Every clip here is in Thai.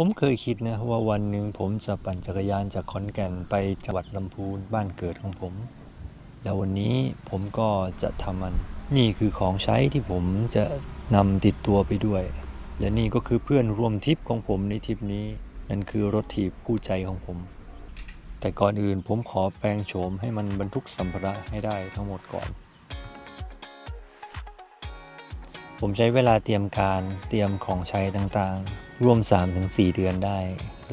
ผมเคยคิดนะว่าวันหนึ่งผมจะปั่นจักรยานจากขอนแก่นไปจังหวัดลำพูนบ้านเกิดของผม แล้ววันนี้ผมก็จะทำมัน นี่คือของใช้ที่ผมจะนำติดตัวไปด้วย และนี่ก็คือเพื่อนร่วมทริปของผมในทริปนี้ นั่นคือรถถีบคู่ใจของผม แต่ก่อนอื่นผมขอแปลงโฉมให้มันบรรทุกสัมภาระให้ได้ทั้งหมดก่อน ผมใช้เวลาเตรียมการเตรียมของใช้ต่างๆร่วม 3-4 เดือนได้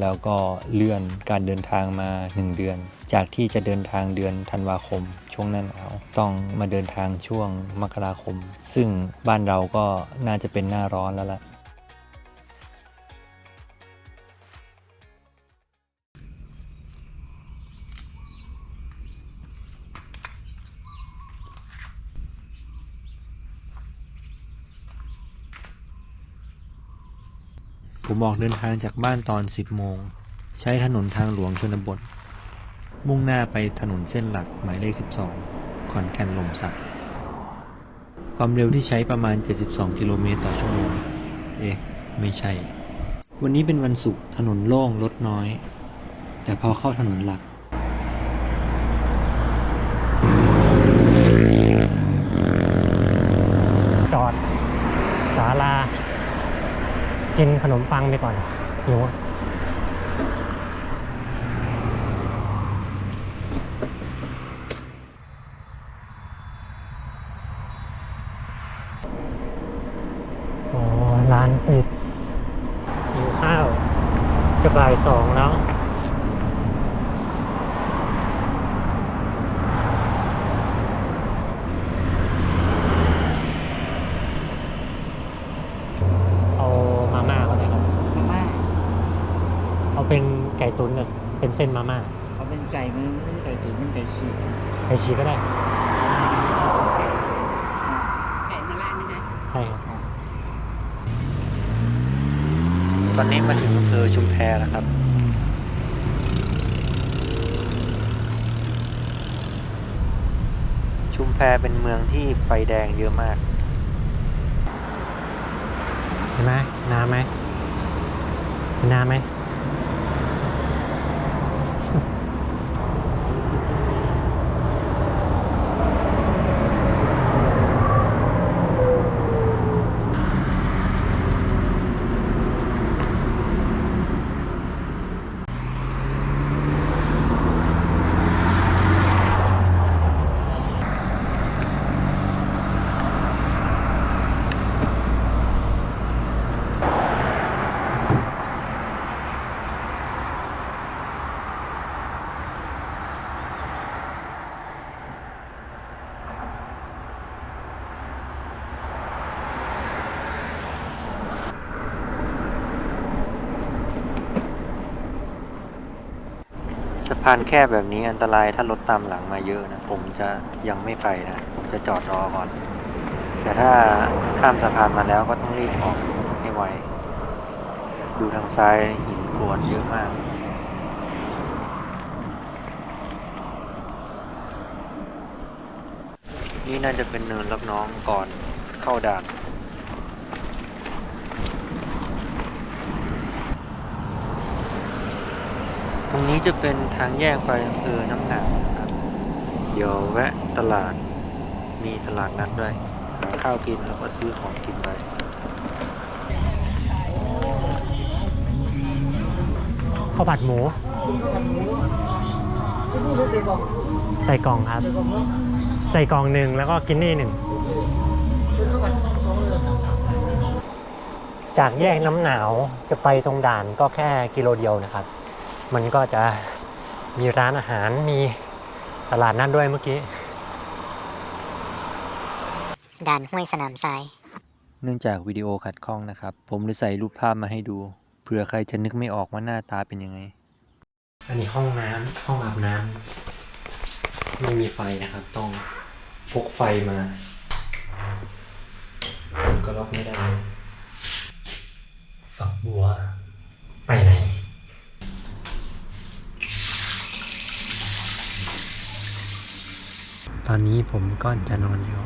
แล้วก็เลื่อนการเดินทางมา 1 เดือน จากที่จะเดินทางเดือนธันวาคม ช่วงนั้นเอาวต้องมาเดินทางช่วงมกราคม ซึ่งบ้านเราก็น่าจะเป็นหน้าร้อนแล้วล่ะ ผมออกเดินทางจากบ้านตอน 10 โมง ใช้ถนนทางหลวงชนบท มุ่งหน้าไปถนนเส้นหลักหมายเลข 12 ขอนแก่นลมสัก ความเร็วที่ใช้ประมาณ 72 กิโลเมตรต่อชั่วโมง เอ๊ะ ไม่ใช่ วันนี้เป็นวันศุกร์ถนนโล่งรถน้อย แต่พอเข้าถนนหลัก จอดศาลา กินขนมปังไปก่อนหิวโอ้ร้านปิดหิวข้าว จะบ่ายสองแล้ว เอามาม่าก็ได้ครับ มาม่า เอาเป็นไก่ตุ๋นกับเป็นเส้นมาม่าเขาเป็นไก่มันไม่ใช่ไก่ตุ๋นมันไก่ฉีกไก่ชีก็ได้ ไก่มาล่านะฮะใช่ครับ ตอนนี้มาถึงอำเภอชุมแพแล้วครับ ชุมแพเป็นเมืองที่ไฟแดงเยอะมาก เห็นไหมน้ำไหมเห็นน้ำไหม พานแคบแบบนี้อันตรายถ้ารถตามหลังมาเยอะนะ ผมจะยังไม่ไปนะ ผมจะจอดรอก่อน แต่ถ้าข้ามสะพานมาแล้วก็ต้องรีบออกให้ไว ดูทางซ้ายหินกรวดเยอะมากนี่น่าจะเป็นเนินรับน้องก่อนเข้าด่าน ต รงนี้จะเป็นทางแยกไปอำเภอน้ำหนาวนะครับเดี๋ยวแวะตลาด มีตลาดนัดด้วยหาข้าวกินแล้วก็ซื้อของกินไปข้าวผัดหมู ใส่กล่องครับ ใส่กล่องหนึ่งแล้วก็กินนี่หนึ่ง จากแยกน้ำหนาวจะไปตรงด่านก็แค่กิโลเดียวนะครับ มันก็จะมีร้านอาหารมีตลาดนัดด้วยเมื่อกี้ ด่านห้วยสนามทราย เนื่องจากวิดีโอขัดข้องนะครับ ผมเลยใส่รูปภาพมาให้ดูเผื่อใครจะนึกไม่ออกว่าหน้าตาเป็นยังไง อันนี้ห้องน้ำห้องอาบน้ำไม่มีไฟนะครับ ต้องพกไฟมา ก็ล็อกไม่ได้ ฝักบัว ไปไหน ต อนนี้ผมก็จะนอนแล้ว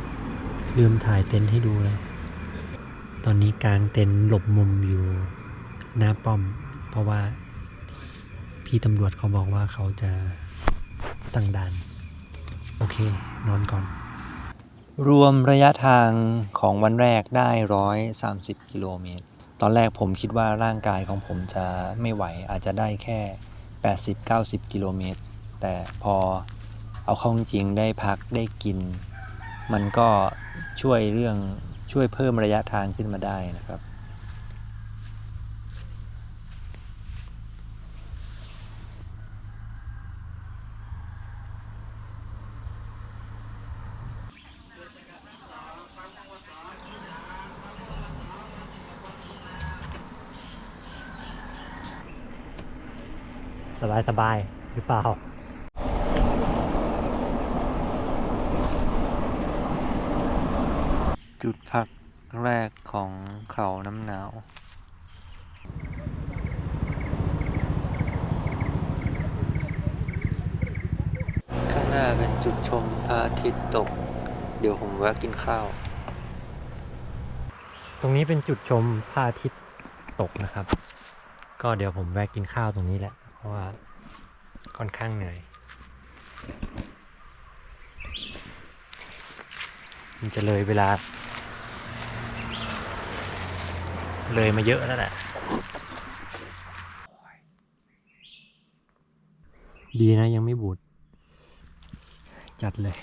ลืมถ่ายเต็นท์ให้ดูเลย ตอนนี้กลางเต็นท์หลบมุมอยู่หน้าป้อม เพราะว่าพี่ตำรวจเขาบอกว่าเขาจะตั้งด่าน โอเค นอนก่อน รวมระยะทางของวันแรกได้130กิโลเมตร ตอนแรกผมคิดว่าร่างกายของผมจะไม่ไหวอาจจะได้แค่ 80-90 กิโลเมตร แต่พอ เอาเข้าจริงได้พักได้กิน มันก็ช่วยเรื่องช่วยเพิ่มระยะทางขึ้นมาได้นะครับสบายสบายหรือเปล่า จุดพักแรกของเขาน้ำหนาว ข้างหน้าเป็นจุดชมพระอาทิตย์ตก เดี๋ยวผมแวะกินข้าว ตรงนี้เป็นจุดชมพระอาทิตย์ตกนะครับ ก็เดี๋ยวผมแวะกินข้าวตรงนี้แหละ เพราะว่าค่อนข้างเหนื่อย มันจะเลยเวลา เลยมาเยอะแล้วแหละ ดีนะยังไม่บูด จัดเลย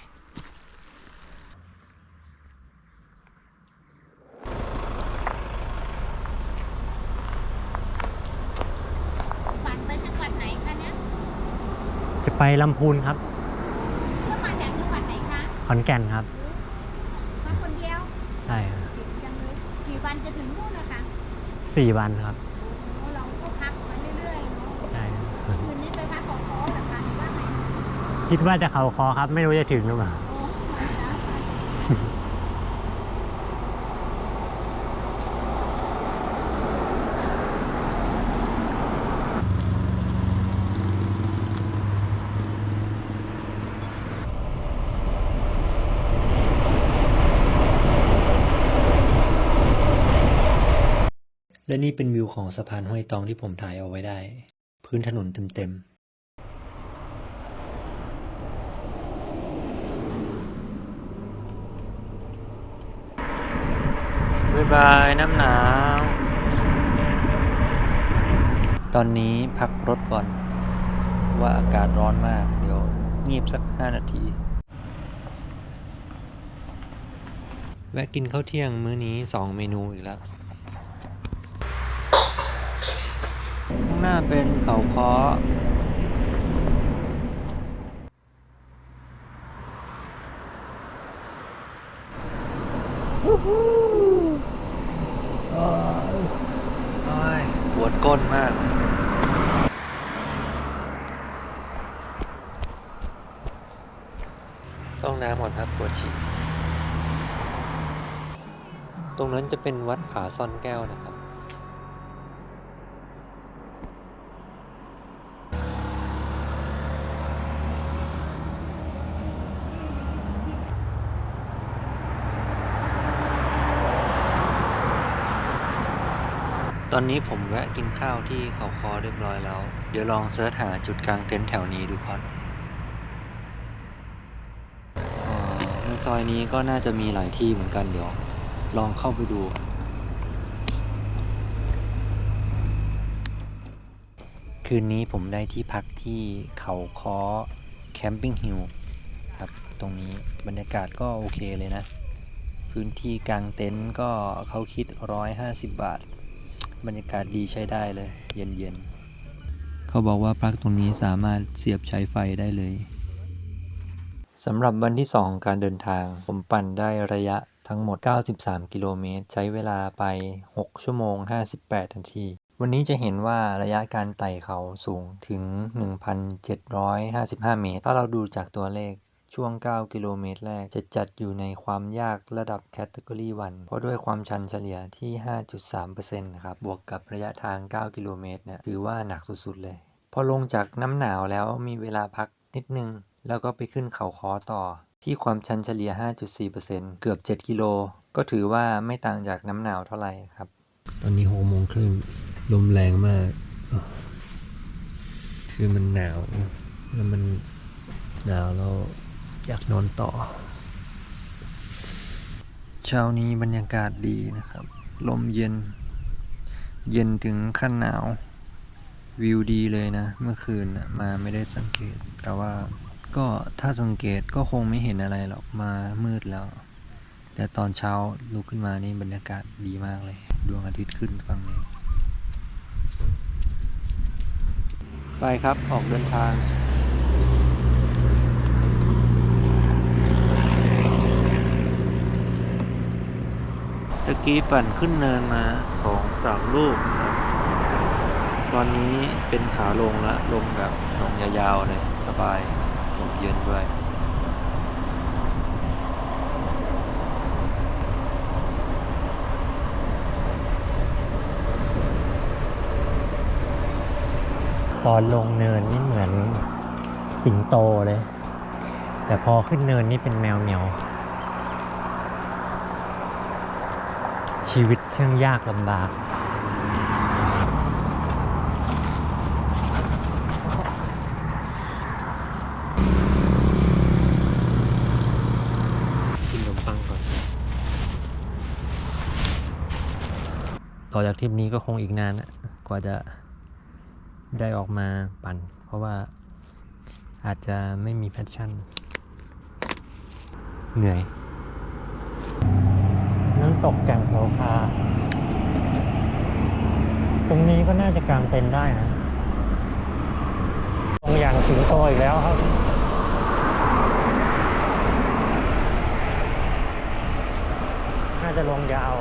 ฝันไปจังหวัดไหนคะเนี่ยจะไปลำพูนครับ ก็มาจากจังหวัดไหนคะ ขอนแก่นครับ มาคนเดียว ใช่ครับ เก่งจังเลยกี่วันจะถึงนู่นนะคะ สี่วันครับโอ้เราก็พักมาเรื่อยๆเนาะใช่ครับคืนนี้ไปพักขอคอเหรอคะหรือว่าไงคิดว่าจะเขาคอครับ ไม่รู้จะถึงหรือเปล่า โอ้มาจ้ และนี่เป็นวิวของสะพานห้วยตองที่ผมถ่ายเอาไว้ได้ พื้นถนนเต็มๆบ๊ายบายน้ำหนาว ตอนนี้พักรถก่อน ว่าอากาศร้อนมาก เดี๋ยวงีบสักห้านาที แวะกินข้าวเที่ยงมื้อนี้สองเมนูอีกแล้วางหน้าเป็นเขาคาะโอ้ยปวดก้นมาก ต้องน้ำก่อนครับปวดฉี่ ตรงนั้นจะเป็นวัดผาซ่อนแก้วนะครับ อนนี้ผมแวะกินข้าวที่เขาคอเรียบร้อยแล้ว เดี๋ยวลองเสิร์ชหาจุดกลางเต็นท์แถวนี้ดูก่อนเอ่อในซอยนี้ก็น่าจะมีหลายที่เหมือนกันเดี๋ยว ลองเข้าไปดู คืนนี้ผมได้ที่พักที่เขาคอแคมปิ้งฮิลครับ ตรงนี้บรรยากาศก็โอเคเลยนะ พื้นที่กลางเต็นท์ก็เขาคิด 150 บาท บรรยากาศดีใช้ได้เลย เย็นๆ เขาบอกว่าปลั๊กตรงนี้สามารถเสียบใช้ไฟได้เลยสำหรับวันที่ 2 การเดินทาง ผมปั่นได้ระยะทั้งหมด 93 กิโลเมตร ใช้เวลาไป 6 ชั่วโมง 58 นาที วันนี้จะเห็นว่าระยะการไต่เขาสูงถึง 1,755 เมตร ถ้าเราดูจากตัวเลข ช่วง 9 กิโลเมตรแรก จะจัดอยู่ในความยากระดับแคตตากรี1เพราะด้วยความชันเฉลี่ยที่ 5.3%ครับ บวกกับระยะทาง 9 กิโลเมตรเนี่ย ถือว่าหนักสุด ๆ เลย พอลงจากน้ำหนาวแล้วมีเวลาพักนิดนึง แล้วก็ไปขึ้นเขาคอต่อ ที่ความชันเฉลี่ย 5.4%เกือบ 7 กิโล ก็ถือว่าไม่ต่างจากน้ำหนาวเท่าไหร่ครับ ตอนนี้หกโมงครึ่งลมแรงมาก คือมันหนาวแล้วมันหนาวแล้ว อยากนอนต่อ เช้านี้บรรยากาศดีนะครับ ลมเย็น เย็นถึงขั้นหนาว วิวดีเลยนะ เมื่อคืนมาไม่ได้สังเกต แต่ว่าก็ถ้าสังเกตก็คงไม่เห็นอะไรหรอก มามืดแล้ว แต่ตอนเช้าลุกขึ้นมานี่บรรยากาศดีมากเลย ดวงอาทิตย์ขึ้นฝั่งนี้ไปครับออกเดินทาง กี้ปั่นขึ้นเนินมาสองสามลูกครับ ตอนนี้เป็นขาลงละลงแบบลงยาวๆเลยสบายลมเย็นด้วยตอนลงเนินนี่เหมือนสิงโตเลย แต่พอขึ้นเนินนี่เป็นแมวเหมียว ชีวิตช่างยากลำบากกินขนมปังก่อนต่อจากทริปนี้ก็คงอีกนานนะกว่าจะได้ออกมาปั่น เพราะว่าอาจจะไม่มีแพชชั่น เหนื่อย ตกแก่งโสภาตรงนี้ก็น่าจะกางเต็นท์ได้นะตรงอย่างสิงโตอีกแล้วครับน่าจะลงยาว